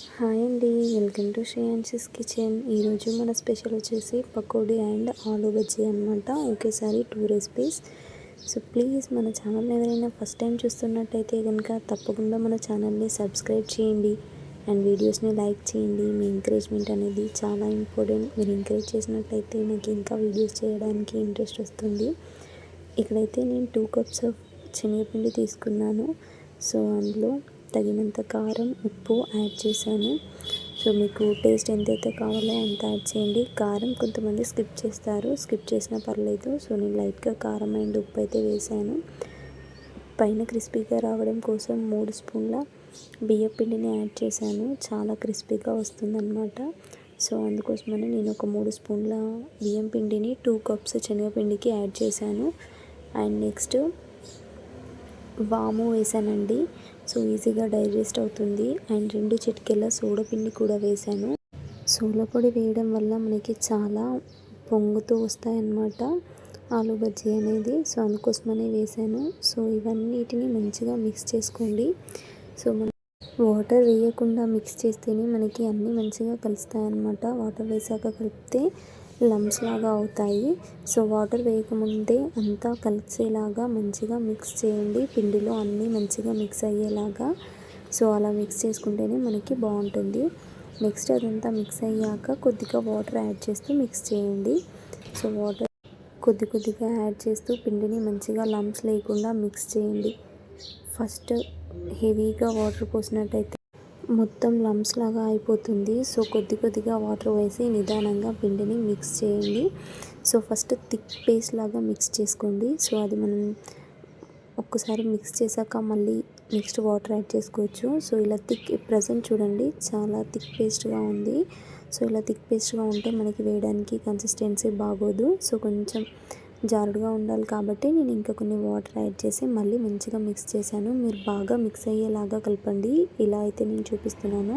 Hi అండి welcome to శ్రేయాన్సిస్ kitchen. ఈరోజు మన స్పెషల్ వచ్చేసి పకోడీ అండ్ ఆలూ బజ్జీ అనమాట ఒకేసారి టూ రెసిపీస్. సో ప్లీజ్ మన ఛానల్ ఎవరైనా ఫస్ట్ టైం చూస్తున్నట్టయితే కనుక తప్పకుండా మన ఛానల్ని సబ్స్క్రైబ్ చేయండి. అండ్ వీడియోస్ని లైక్ చేయండి. మీ ఎంకరేజ్మెంట్ అనేది చాలా ఇంపార్టెంట్ మీరు ఎంకరేజ్ చేసినట్టయితే నాకు ఇంకా వీడియోస్ చేయడానికి ఇంట్రెస్ట్ వస్తుంది. ఇక్కడైతే నేను టూ కప్స్ ఆఫ్ శనగపిండి తీసుకున్నాను. సో అందులో తగినంత కారం ఉప్పు యాడ్ చేశాను. సో మీకు టేస్ట్ ఎంతైతే కావాలో అంత యాడ్ చేయండి. కారం కొంతమంది స్కిప్ చేస్తారు. స్కిప్ చేసినా పర్లేదు. సో నేను లైట్గా కారం అండ్ ఉప్పు అయితే వేసాను పైన క్రిస్పీగా రావడం కోసం మూడు స్పూన్ల బియ్యం పిండిని యాడ్ చేశాను. చాలా క్రిస్పీగా వస్తుందన్నమాట. సో అందుకోసమని నేను ఒక మూడు స్పూన్ల బియ్యం పిండిని టూ కప్స్ శనగపిండికి యాడ్ చేశాను. అండ్ నెక్స్ట్ వాము వేసానండి సో ఈజీగా డైజెస్ట్ అవుతుంది. అండ్ రెండు చిటికెళ్ళ సోడపిండి కూడా వేసాను సోలపొడి వేయడం వల్ల మనకి చాలా పొంగుతూ వస్తాయన్నమాట ఆలు బజ్జీ అనేది. సో అందుకోసమనే వేసాను సో ఇవన్నిటిని మంచిగా మిక్స్ చేసుకోండి. సో మన వాటర్ వేయకుండా మిక్స్ చేస్తేనే మనకి అన్నీ మంచిగా కలుస్తాయి అన్నమాట వాటర్ వేసాక కలిపితే లమ్స్ లాగా అవుతాయి. సో వాటర్ వేయకముందే అంతా కలిసేలాగా మంచిగా మిక్స్ చేయండి. పిండిలో అన్నీ మంచిగా మిక్స్ అయ్యేలాగా. సో అలా మిక్స్ చేసుకుంటేనే మనకి బాగుంటుంది. నెక్స్ట్ అదంతా మిక్స్ అయ్యాక కొద్దిగా వాటర్ యాడ్ చేస్తూ మిక్స్ చేయండి. సో వాటర్ కొద్ది కొద్దిగా యాడ్ చేస్తూ పిండిని మంచిగా లమ్స్ లేకుండా మిక్స్ చేయండి. ఫస్ట్ హెవీగా వాటర్ పోసినట్టయితే మొత్తం లమ్స్ లాగా అయిపోతుంది. సో కొద్ది కొద్దిగా వాటర్ వేసి నిదానంగా పిండిని మిక్స్ చేయండి. సో ఫస్ట్ థిక్ పేస్ట్ లాగా మిక్స్ చేసుకోండి. సో అది మనం ఒక్కసారి మిక్స్ చేశాక మళ్ళీ నెక్స్ట్ వాటర్ యాడ్ చేసుకోవచ్చు. సో ఇలా థిక్ ప్రజెంట్ చూడండి. చాలా థిక్ పేస్ట్గా ఉంది. సో ఇలా థిక్ పేస్ట్గా ఉంటే మనకి వేయడానికి కన్సిస్టెన్సీ బాగోదు. సో కొంచెం జారుడుగా ఉండాలి కాబట్టి నేను ఇంకా కొన్ని వాటర్ యాడ్ చేసి మళ్ళీ మంచిగా మిక్స్ చేశాను. మీరు బాగా మిక్స్ అయ్యేలాగా కలపండి. ఇలా అయితే నేను చూపిస్తున్నాను.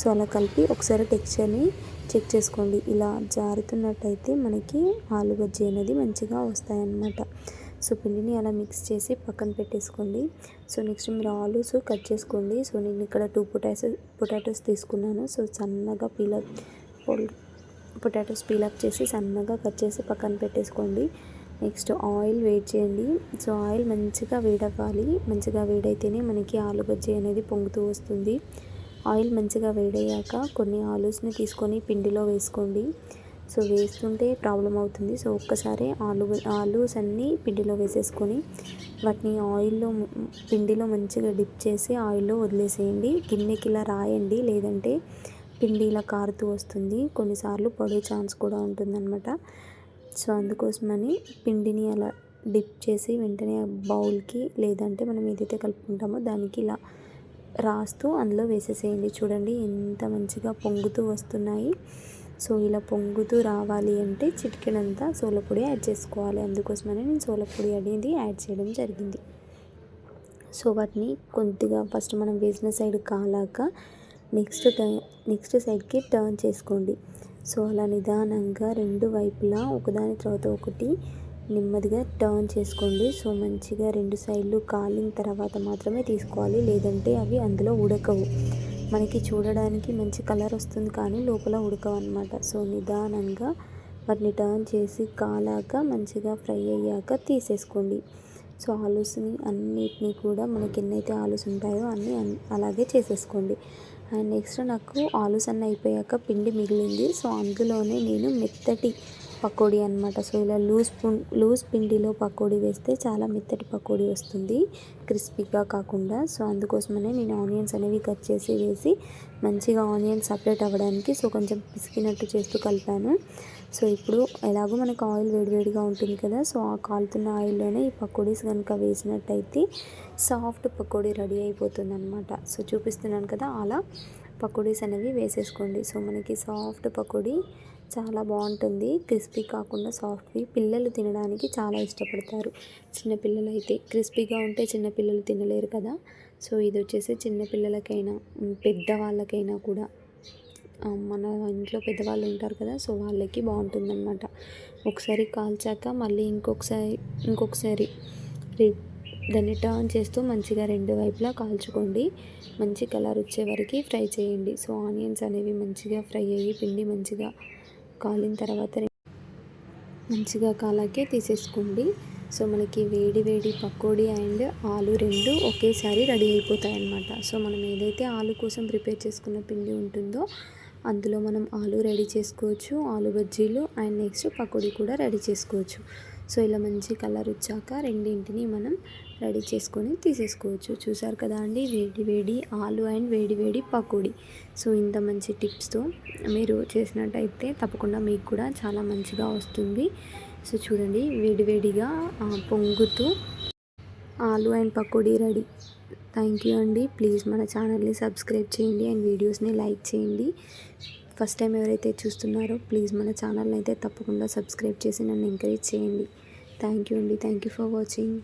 సో అలా కలిపి ఒకసారి టెక్స్చర్ని చెక్ చేసుకోండి. ఇలా జారుతున్నట్టయితే మనకి ఆలు బజ్జీ అనేది మంచిగా వస్తాయన్నమాట. సో పిండిని అలా మిక్స్ చేసి పక్కన పెట్టేసుకోండి. సో నెక్స్ట్ మీరు ఆలూస్ కట్ చేసుకోండి. సో నేను ఇక్కడ టూ పొటాటో పొటాటోస్ తీసుకున్నాను. సో సన్నగా peel up potatoes peel up చేసి సన్నగా కట్ చేసి పక్కన పెట్టేసుకోండి. నెక్స్ట్ ఆయిల్ వేడి చేయండి. సో ఆయిల్ మంచిగా వేడవ్వాలి. మంచిగా వేడైతేనే మనకి ఆలు అనేది పొంగుతూ వస్తుంది. ఆయిల్ మంచిగా వేడయ్యాక కొన్ని ఆలూస్ని తీసుకొని పిండిలో వేసుకోండి. సో వేస్తుంటే ప్రాబ్లం అవుతుంది. సో ఒక్కసారి ఆలు ఆలూస్ అన్నీ పిండిలో వేసేసుకొని వాటిని ఆయిల్లో పిండిలో మంచిగా డిప్ చేసి ఆయిల్లో వదిలేసేయండి. గిన్నెకి ఇలా రాయండి. లేదంటే పిండి ఇలా కారుతూ వస్తుంది. కొన్నిసార్లు పడే ఛాన్స్ కూడా ఉంటుందన్నమాట. సో అందుకోసమని పిండిని అలా డిప్ చేసి వెంటనే బౌల్కి లేదంటే మనం ఏదైతే కలుపుకుంటామో దానికి ఇలా రాస్తూ అందులో వేసేసేయండి. చూడండి ఎంత మంచిగా పొంగుతూ వస్తున్నాయి. సో ఇలా పొంగుతూ రావాలి అంటే చిటికెనంతా సోలపొడి యాడ్ చేసుకోవాలి. అందుకోసమని నేను సోలపొడి అనేది యాడ్ చేయడం జరిగింది. సో వాటిని కొద్దిగా ఫస్ట్ మనం వేసిన సైడ్ కాలాక నెక్స్ట్ టర్న్ నెక్స్ట్ సైడ్కి టర్న్ చేసుకోండి. సో అలా నిదానంగా రెండు వైపులా ఒకదాని తర్వాత ఒకటి నెమ్మదిగా టర్న్ చేసుకోండి. సో మంచిగా రెండు సైడ్లు కాలిన తర్వాత మాత్రమే తీసుకోవాలి. లేదంటే అవి అందులో ఉడకవు. మనకి చూడడానికి మంచి కలర్ వస్తుంది కానీ లోపల ఉడకవు అనమాట సో నిదానంగా వాటిని టర్న్ చేసి కాలాక మంచిగా ఫ్రై అయ్యాక తీసేసుకోండి. సో ఆలూస్ని అన్నిటినీ కూడా మనకి ఎన్నైతే ఆలూస్ ఉంటాయో అన్నీ అలాగే చేసేసుకోండి. అండ్ నెక్స్ట్ నాకు ఆలు సన్న అయిపోయాక పిండి మిగిలింది. సో అందులోనే నేను మెత్తటి పకోడీ అనమాట సో ఇలా లూజ్ లూజ్ పిండిలో పకోడీ వేస్తే చాలా మెత్తటి పకోడీ వస్తుంది. క్రిస్పీగా కాకుండా. సో అందుకోసమనే నేను ఆనియన్స్ అనేవి కట్ చేసి వేసి మంచిగా ఆనియన్స్ సపరేట్ అవ్వడానికి సో కొంచెం పిసికినట్టు చేస్తూ కలిపాను. సో ఇప్పుడు ఎలాగో మనకు ఆయిల్ వేడివేడిగా ఉంటుంది కదా. సో ఆ కాలుతున్న ఆయిల్లోనే ఈ పకోడీస్ కనుక వేసినట్టయితే సాఫ్ట్ పకోడీ రెడీ అయిపోతుంది అనమాట సో చూపిస్తున్నాను కదా అలా పకోడీస్ అనేవి వేసేసుకోండి. సో మనకి సాఫ్ట్ పకోడీ చాలా బాగుంటుంది. క్రిస్పీ కాకుండా సాఫ్ట్వి పిల్లలు తినడానికి చాలా ఇష్టపడతారు. చిన్నపిల్లలు అయితే క్రిస్పీగా ఉంటే చిన్నపిల్లలు తినలేరు కదా. సో ఇది వచ్చేసి చిన్నపిల్లలకైనా పెద్దవాళ్ళకైనా కూడా మన ఇంట్లో పెద్దవాళ్ళు ఉంటారు కదా సో వాళ్ళకి బాగుంటుందన్నమాట. ఒకసారి కాల్చాక మళ్ళీ ఇంకొకసారి ఇంకొకసారి దాన్ని టర్న్ చేస్తూ మంచిగా రెండు వైపులా కాల్చుకోండి. మంచి కలర్ వచ్చే వరకు ఫ్రై చేయండి. సో ఆనియన్స్ అనేవి మంచిగా ఫ్రై అయ్యి పిండి మంచిగా కాలిన తర్వాత మంచిగా కాలాకే తీసేసుకోండి. సో మనకి వేడి వేడి పకోడీ అండ్ ఆలు రెండు ఒకేసారి రెడీ అయిపోతాయి అన్నమాట సో మనం ఏదైతే ఆలు కోసం ప్రిపేర్ చేసుకున్న పిండి ఉంటుందో అందులో మనం ఆలు రెడీ చేసుకోవచ్చు ఆలు బజ్జీలు అండ్ నెక్స్ట్ పకోడీ కూడా రెడీ చేసుకోవచ్చు. సో ఇలా మంచి కలర్ వచ్చాక రెండింటిని మనం రెడీ చేసుకొని తీసేసుకోవచ్చు. చూసారు కదా అండి? వేడి వేడి ఆలు అండ్ వేడి వేడి పకోడీ. సో ఇంత మంచి టిప్స్తో మీరు చేసినట్టయితే తప్పకుండా మీకు కూడా చాలా మంచిగా వస్తుంది. సో చూడండి వేడివేడిగా పొంగుతూ aloo and pakodi ready. Thank you అండి. ప్లీజ్ మన ఛానల్ని సబ్స్క్రైబ్ చేయండి అండ్ వీడియోస్ని లైక్ చేయండి. ఫస్ట్ టైం ఎవరైతే చూస్తున్నారో ప్లీజ్ మన ఛానల్ని అయితే తప్పకుండా సబ్స్క్రైబ్ చేసి నన్ను ఎంకరేజ్ చేయండి. థ్యాంక్ యూ అండి. Thank you for watching.